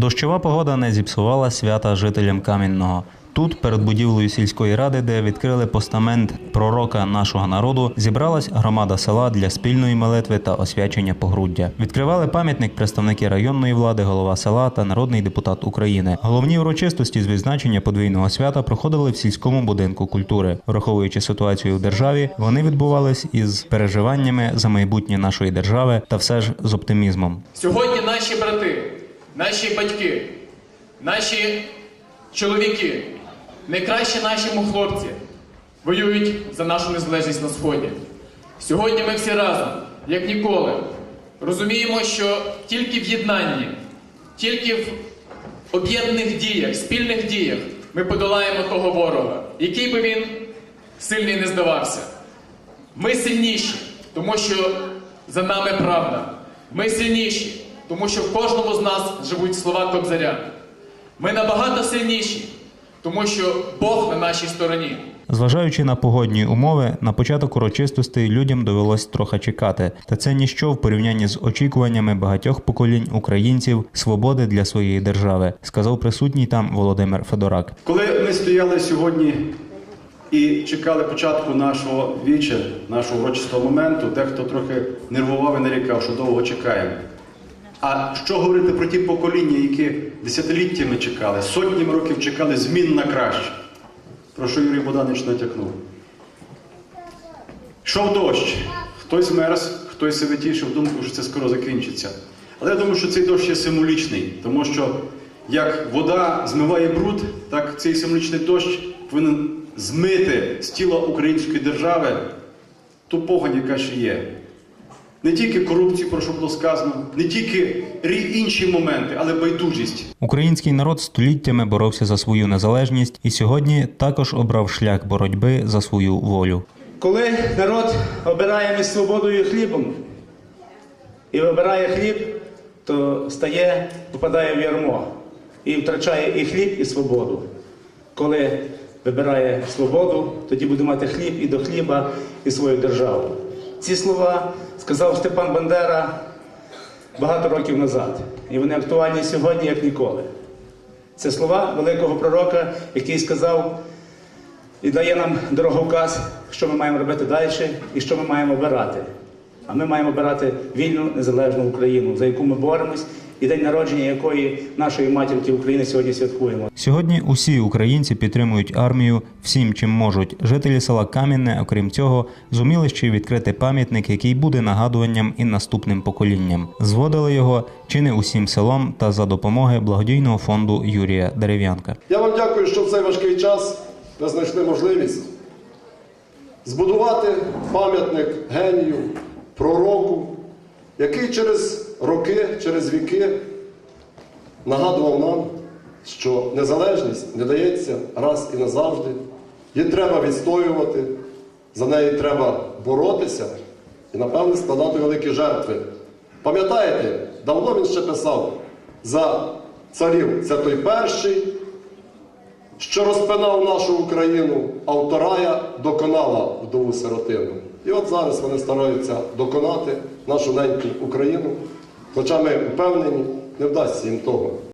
Дощова погода не зіпсувала свята жителям Кам'яного. Тут, перед будівлею сільської ради, де відкрили постамент пророка нашого народу, зібралась громада села для спільної молитви та освячення погруддя. Відкривали пам'ятник представники районної влади, голова села та народний депутат України. Головні урочистості з відзначення подвійного свята проходили в сільському будинку культури. Враховуючи ситуацію в державі, вони відбувались із переживаннями за майбутнє нашої держави та все ж з оптимізмом. Сьогодні наші брати, наші батьки, наші чоловіки, найкращі наші хлопці воюють за нашу незалежність на сході. Сьогодні ми всі разом, як ніколи, розуміємо, що тільки в єднанні, тільки в об'єднаних діях, спільних діях ми подолаємо того ворога, який би він сильний не здавався. Ми сильніші, тому що за нами правда. Ми сильніші, тому що в кожному з нас живуть слова Кобзаря. Ми набагато сильніші, тому що Бог на нашій стороні. Зважаючи на погодні умови, на початок урочистостей людям довелось трохи чекати, та це ніщо в порівнянні з очікуваннями багатьох поколінь українців свободи для своєї держави, сказав присутній там Володимир Федорак. Коли ми стояли сьогодні і чекали початку нашого віча, нашого урочистого моменту, дехто трохи нервував і нарікав, що довго чекаємо. А що говорити про ті покоління, які десятиліттями чекали, сотнями років чекали змін на краще? Про що Юрій Богданович натякнув. Йшов дощ, хтось мерз, хтось себе тішив думку, що це скоро закінчиться. Але я думаю, що цей дощ є символічний, тому що як вода змиває бруд, так цей символічний дощ повинен змити з тіла української держави ту погань, яка ще є. Не тільки корупцію, про що було сказано, не тільки інші моменти, але байдужість. Український народ століттями боровся за свою незалежність і сьогодні також обрав шлях боротьби за свою волю. Коли народ обирає між свободою і хлібом і вибирає хліб, то стає, попадає в ярмо і втрачає і хліб, і свободу. Коли вибирає свободу, тоді буде мати хліб і до хліба, і свою державу. Ці слова сказав Степан Бандера багато років назад, і вони актуальні сьогодні, як ніколи. Це слова великого пророка, який сказав і дає нам дороговказ, що ми маємо робити далі і що ми маємо обирати. А ми маємо обирати вільну незалежну Україну, за яку ми боремось, і день народження якої нашої матінки України сьогодні святкуємо. Сьогодні усі українці підтримують армію всім, чим можуть. Жителі села Кам'яне, окрім цього, зуміли ще й відкрити пам'ятник, який буде нагадуванням і наступним поколінням. Зводили його чи не усім селом та за допомоги благодійного фонду Юрія Дерев'янка. Я вам дякую, що в цей важкий час ви знайшли можливість збудувати пам'ятник генію, пророку, який через роки, через віки нагадував нам, що незалежність не дається раз і назавжди. Її треба відстоювати, за неї треба боротися і, напевне, складати великі жертви. Пам'ятаєте, давно він ще писав за царів це той перший, що розпинав нашу Україну, а вторая доконала вдову сиротину. І от зараз вони стараються доконати нашу неньку Україну, хоча ми впевнені, не вдасться їм того.